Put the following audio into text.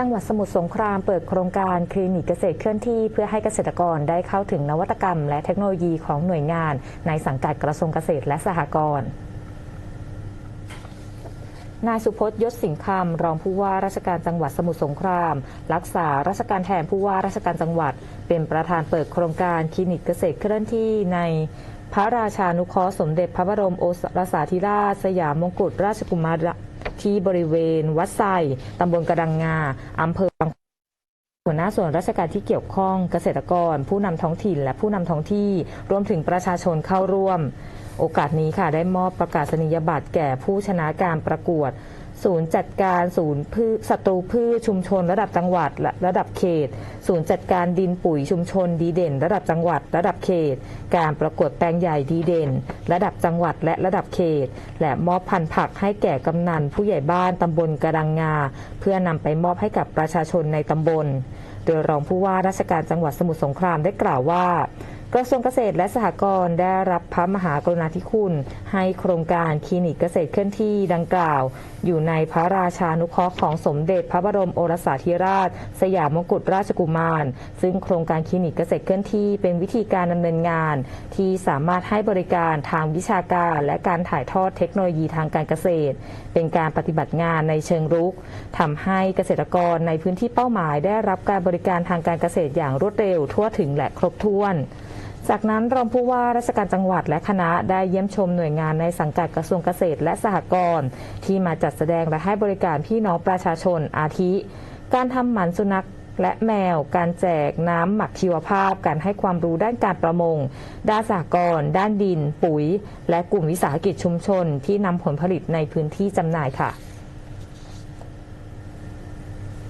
จังหวัดสมุทรสงครามเปิดโครงการคลินิกเกษตรเคลื่อนที่เพื่อให้เกษตรกรได้เข้าถึงนวัตกรรม และเทคโนโลยีของหน่วยงาน ในสังกัดกระทรวงเกษตรและสหกรณ์นายสุพจน์ยศสิงห์คำรองผู้ว่าราชการจังหวัดสมุทรสงคราม รักษาราชการแทนผู้ว่าราชการจังหวัด เป็นประธานเปิดโครงการคลินิกเกษตรเคลื่อนที่ในพระราชานุเคราะห์สมเด็จพระบรมโอรสาธิราชสยามมงกุฎราชกุมาร ที่บริเวณวัดไซตำบลกระดังงาอำเภอบางหัวหน้าส่วนราชการที่เกี่ยวข้องเกษตรกร ผู้นำท้องถิ่น และผู้นำท้องที่รวมถึงประชาชนเข้าร่วม โอกาสนี้ค่ะได้มอบประกาศนียบัตรแก่ผู้ชนะการประกวด ศูนย์จัดการศูนย์พืชศัตรูพืชชุมชน ระดับจังหวัดและระดับเขต ศูนย์จัดการดินปุ๋ยชุมชนดีเด่น ระดับจังหวัด ระดับเขต การประกวดแปลงใหญ่ดีเด่น ระดับจังหวัดและระดับเขต และมอบพันธุ์ผักให้แก่กำนันผู้ใหญ่บ้านตำบลกระดังงา เพื่อนำไปมอบให้กับประชาชนในตำบล โดยรองผู้ว่าราชการจังหวัดสมุทรสงครามได้กล่าวว่า กระทรวงเกษตรและสหกรณ์ได้รับพระมหากรุณาธิคุณ ให้โครงการคลินิกเกษตรเคลื่อนที่ดังกล่าว อยู่ในพระราชานุเคราะห์ของสมเด็จพระบรมโอรสาธิราช สยามมงกุฎราชกุมาร ซึ่งโครงการคลินิกเกษตรเคลื่อนที่เป็นวิธีการดำเนินงาน ที่สามารถให้บริการทางวิชาการและการถ่ายทอดเทคโนโลยีทางการเกษตร เป็นการปฏิบัติงานในเชิงรุกทำให้เกษตรกรในพื้นที่เป้าหมาย ได้รับการบริการทางการเกษตรอย่างรวดเร็วทั่วถึงและครบถ้วน จากนั้นรองผู้ว่าราชการจังหวัดและคณะได้เยี่ยมชมหน่วยงานในสังกัดกระทรวงเกษตรและสหกรณ์ที่มาจัดแสดงและให้บริการพี่น้องประชาชนอาทิ การทำหมันสุนัขและแมว การแจกน้ำหมักชีวภาพ การให้ความรู้ด้านการประมง ด้านสหกรณ์ด้านดิน ปุ๋ย และกลุ่มวิสาหกิจชุมชน ที่นำผลผลิตในพื้นที่จำหน่ายค่ะ